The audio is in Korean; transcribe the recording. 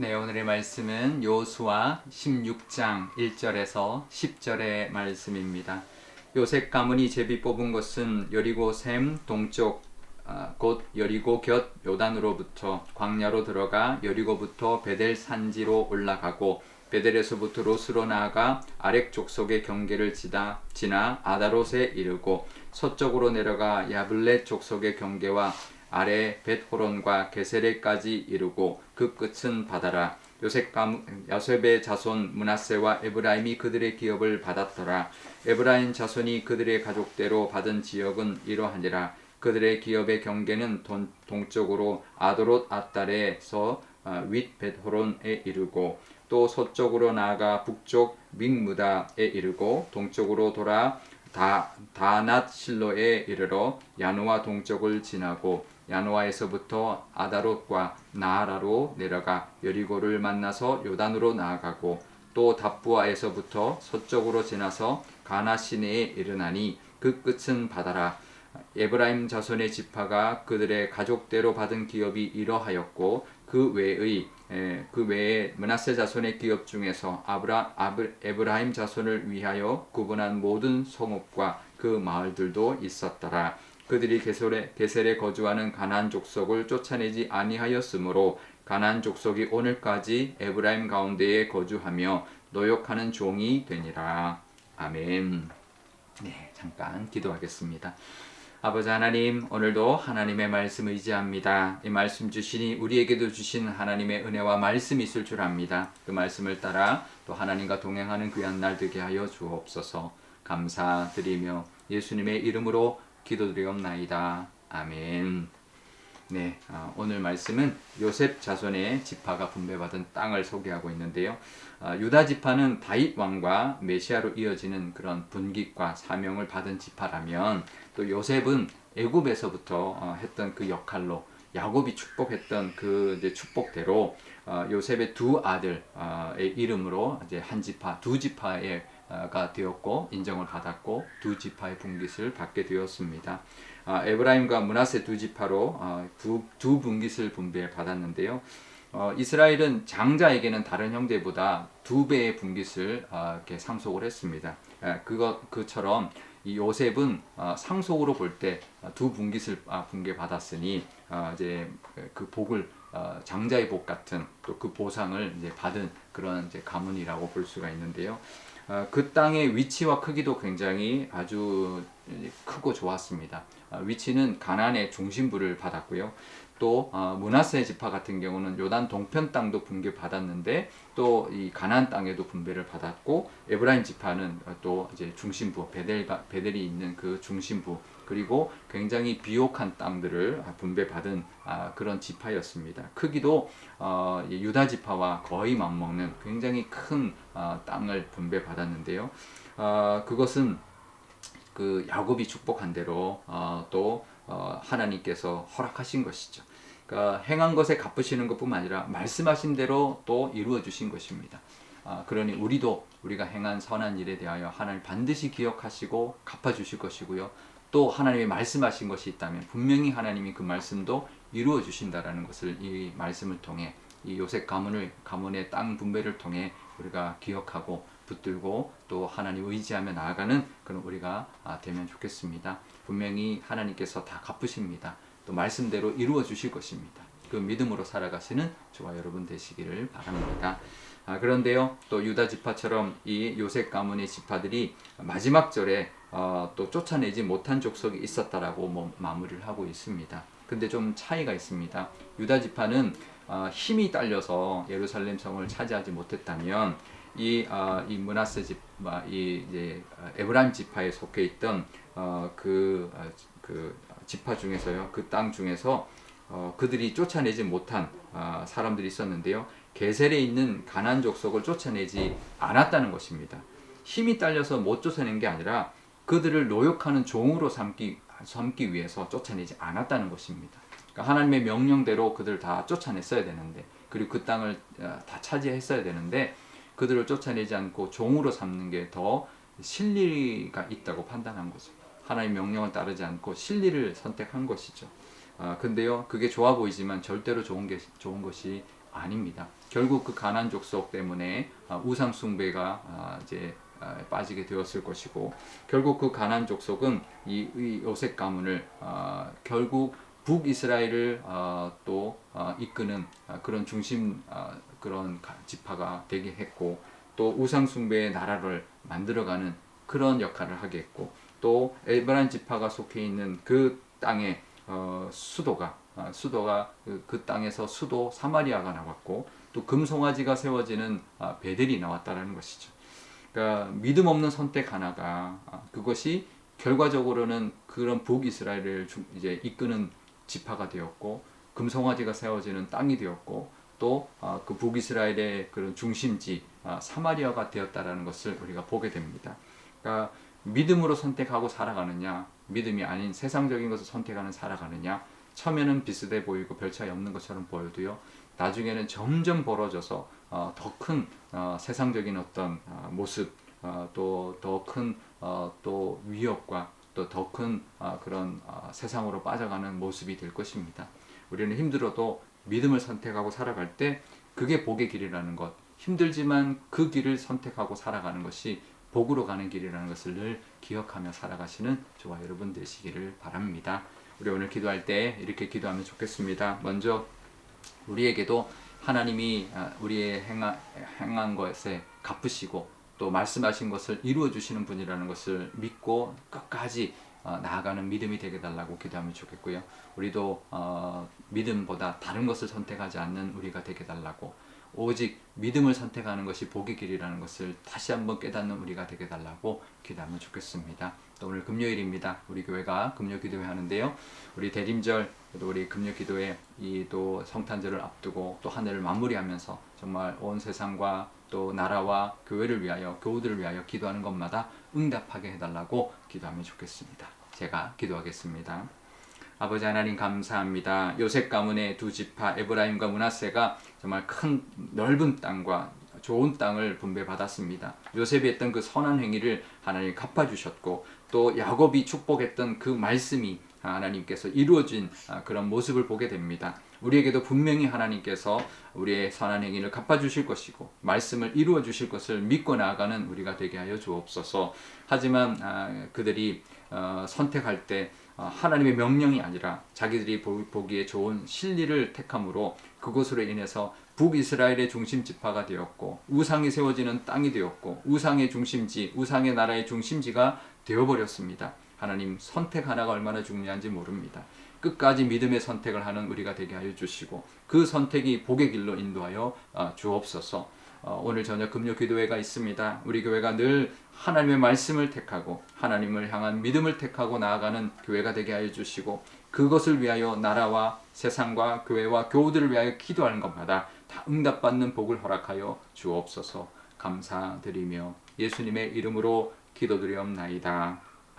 네, 오늘의 말씀은 요수와 16장 1절에서 10절의 말씀입니다. 요셉 가문이 제비 뽑은 것은 여리고 샘 동쪽 아, 곧 여리고 곁 요단으로부터 광야로 들어가 여리고부터 베델 산지로 올라가고 베델에서부터 로스로 나아가 아렉 족속의 경계를 지다 지나 아다롯에 이르고 서쪽으로 내려가 야블렛 족속의 경계와 아래 벳호론과 게세레까지 이르고 그 끝은 바다라. 요셉 가 야셉의 자손 문하세와 에브라임이 그들의 기업을 받았더라. 에브라임 자손이 그들의 가족대로 받은 지역은 이러하니라. 그들의 기업의 경계는 동, 동쪽으로 아도롯 아달에서 아, 윗 벳호론에 이르고 또 서쪽으로 나아가 북쪽 믹무다에 이르고 동쪽으로 돌아 다 다낫 실로에 이르러 야누아 동쪽을 지나고 야누아에서부터 아다롯과 나아라로 내려가 여리고를 만나서 요단으로 나아가고 또 답부아에서부터 서쪽으로 지나서 가나 시내에 이르나니 그 끝은 바다라 에브라임 자손의 지파가 그들의 가족대로 받은 기업이 이러하였고 그 외의 에, 그 외에 문하세 자손의 기업 중에서 아브라 아브, 에브라임 자손을 위하여 구분한 모든 성읍과 그 마을들도 있었더라. 그들이 게셀에, 게셀에 거주하는 가나안 족속을 쫓아내지 아니하였으므로 가나안 족속이 오늘까지 에브라임 가운데에 거주하며 노역하는 종이 되니라. 아멘. 네, 잠깐 기도하겠습니다. 아버지 하나님, 오늘도 하나님의 말씀 의지합니다. 이 말씀 주시니 우리에게도 주신 하나님의 은혜와 말씀이 있을 줄 압니다. 그 말씀을 따라 또 하나님과 동행하는 귀한 날 되게 하여 주옵소서. 감사드리며 예수님의 이름으로 기도드리옵나이다. 아멘. 네, 어, 오늘 말씀은 요셉 자손의 지파가 분배받은 땅을 소개하고 있는데요. 어, 유다 지파는 다윗 왕과 메시아로 이어지는 그런 분깃과 사명을 받은 지파라면 또 요셉은 애굽에서부터 어, 했던 그 역할로 야곱이 축복했던 그 축복대로 어, 요셉의 두 아들의 이름으로 이제 한 지파, 두 지파의 가 되었고 인정을 받았고 두 지파의 분깃을 받게 되었습니다. 아, 에브라임과 문하세 두 지파로 어, 두, 두 분깃을 분배 받았는데요. 어, 이스라엘은 장자에게는 다른 형제보다 두 배의 분깃을 어, 이렇게 상속을 했습니다. 에, 그것 그처럼 이 요셉은 어, 상속으로 볼 때 두 분깃을 아, 분배 받았으니 어, 이제 그 복을 어, 장자의 복 같은 또 그 보상을 이제 받은 그런 이제 가문이라고 볼 수가 있는데요. 어, 그 땅의 위치와 크기도 굉장히 아주 크고 좋았습니다. 어, 위치는 가나안의 중심부를 받았고요. 또 어, 문하세 지파 같은 경우는 요단 동편 땅도 분배 받았는데 또 이 가나안 땅에도 분배를 받았고 에브라임 지파는 또 이제 중심부 베델가 베델이 있는 그 중심부 그리고 굉장히 비옥한 땅들을 분배받은 아, 그런 지파였습니다. 크기도 어, 유다 지파와 거의 맞먹는 굉장히 큰 어, 땅을 분배받았는데요. 어, 그것은 그 야곱이 축복한 대로 어, 또 어, 하나님께서 허락하신 것이죠. 그러니까 행한 것에 갚으시는 것뿐만 아니라 말씀하신 대로 또 이루어 주신 것입니다. 아, 그러니 우리도 우리가 행한 선한 일에 대하여 하나님 반드시 기억하시고 갚아 주실 것이고요. 또 하나님이 말씀하신 것이 있다면 분명히 하나님이 그 말씀도 이루어 주신다라는 것을 이 말씀을 통해 이 요셉 가문을 가문의 땅 분배를 통해 우리가 기억하고 붙들고 또 하나님 의지하며 나아가는 그런 우리가 아, 되면 좋겠습니다. 분명히 하나님께서 다 갚으십니다. 또 말씀대로 이루어 주실 것입니다. 그 믿음으로 살아가시는 저와 여러분 되시기를 바랍니다. 아, 그런데요, 또 유다 지파처럼 이 요셉 가문의 지파들이 마지막 절에 어, 또 쫓아내지 못한 족속이 있었다라고 뭐 마무리를 하고 있습니다. 근데 좀 차이가 있습니다. 유다 지파는 어, 힘이 딸려서 예루살렘 성을 차지하지 못했다면 이, 어, 이 문하세 집, 아, 이 이제 에브라임 지파에 속해 있던 어, 그, 어, 그 지파 중에서요, 그 땅 중에서 어, 그들이 쫓아내지 못한 어, 사람들이 있었는데요. 게셀에 있는 가난 족속을 쫓아내지 않았다는 것입니다. 힘이 딸려서 못 쫓아낸 게 아니라 그들을 노역하는 종으로 삼기, 삼기 위해서 쫓아내지 않았다는 것입니다. 그러니까 하나님의 명령대로 그들을 다 쫓아냈어야 되는데, 그리고 그 땅을 어, 다 차지했어야 되는데, 그들을 쫓아내지 않고 종으로 삼는 게 더 실리가 있다고 판단한 거죠. 하나님 명령을 따르지 않고 실리를 선택한 것이죠. 아, 근데요, 그게 좋아 보이지만 절대로 좋은 게 좋은 것이 아닙니다. 결국 그 가난 족속 때문에 아, 우상 숭배가 아, 이제 아, 빠지게 되었을 것이고 결국 그 가난 족속은 이, 이 요셉 가문을 아, 결국 북이스라엘을 아, 또 아, 이끄는 아, 그런 중심 아, 그런 가- 지파가 되게 했고 또 우상 숭배의 나라를 만들어가는 그런 역할을 하게 했고 또 에브란 지파가 속해 있는 그 땅의 어, 수도가 아, 수도가 그, 그 땅에서 수도 사마리아가 나왔고 또 금송아지가 세워지는 아, 베델이 나왔다라는 것이죠. 그러니까 믿음 없는 선택 하나가 아, 그것이 결과적으로는 그런 북이스라엘을 주- 이제 이끄는 지파가 되었고 금송아지가 세워지는 땅이 되었고 또 그 북이스라엘의 그런 중심지 아, 사마리아가 되었다라는 것을 우리가 보게 됩니다. 그러니까 믿음으로 선택하고 살아가느냐, 믿음이 아닌 세상적인 것을 선택하는 살아가느냐, 처음에는 비슷해 보이고 별 차이 없는 것처럼 보여도요, 나중에는 점점 벌어져서 어, 더큰 어, 세상적인 어떤 어, 모습, 어, 또더 큰 어, 또 위협과 또 더큰 그런 어, 세상으로 빠져가는 모습이 될 것입니다. 우리는 힘들어도 믿음을 선택하고 살아갈 때 그게 복의 길이라는 것, 힘들지만 그 길을 선택하고 살아가는 것이 복으로 가는 길이라는 것을 늘 기억하며 살아가시는 저와 여러분 되시기를 바랍니다. 우리 오늘 기도할 때 이렇게 기도하면 좋겠습니다. 먼저 우리에게도 하나님이 아, 우리의 행한, 행한 것에 갚으시고 또 말씀하신 것을 이루어 주시는 분이라는 것을 믿고 끝까지 어, 나아가는 믿음이 되게 달라고 기도하면 좋겠고요. 우리도 어, 믿음보다 다른 것을 선택하지 않는 우리가 되게 달라고 오직 믿음을 선택하는 것이 복의 길이라는 것을 다시 한번 깨닫는 우리가 되게 달라고 기도하면 좋겠습니다. 또 오늘 금요일입니다. 우리 교회가 금요 기도회 하는데요. 우리 대림절 또 우리 금요 기도회 이 또 성탄절을 앞두고 또 한 해를 마무리하면서 정말 온 세상과 또 나라와 교회를 위하여 교우들을 위하여 기도하는 것마다 응답하게 해달라고 기도하면 좋겠습니다. 제가 기도하겠습니다. 아버지 하나님 감사합니다. 요셉 가문의 두 지파 에브라임과 문하세가 정말 큰 넓은 땅과 좋은 땅을 분배받았습니다. 요셉이 했던 그 선한 행위를 하나님 갚아주셨고 또 야곱이 축복했던 그 말씀이 하나님께서 이루어진 아, 그런 모습을 보게 됩니다. 우리에게도 분명히 하나님께서 우리의 선한 행위를 갚아주실 것이고 말씀을 이루어 주실 것을 믿고 나아가는 우리가 되게 하여 주옵소서. 하지만 아, 그들이 어, 선택할 때 어, 하나님의 명령이 아니라 자기들이 보- 보기에 좋은 실리를 택함으로 그것으로 인해서 북이스라엘의 중심 지파가 되었고 우상이 세워지는 땅이 되었고 우상의 중심지, 우상의 나라의 중심지가 되어버렸습니다. 하나님 선택 하나가 얼마나 중요한지 모릅니다. 끝까지 믿음의 선택을 하는 우리가 되게 하여 주시고 그 선택이 복의 길로 인도하여 어, 주옵소서. 어, 오늘 저녁 금요 기도회가 있습니다. 우리 교회가 늘 하나님의 말씀을 택하고 하나님을 향한 믿음을 택하고 나아가는 교회가 되게 하여 주시고 그것을 위하여 나라와 세상과 교회와 교우들을 위하여 기도하는 것마다 다 응답받는 복을 허락하여 주옵소서 감사드리며 예수님의 이름으로 기도드리옵나이다.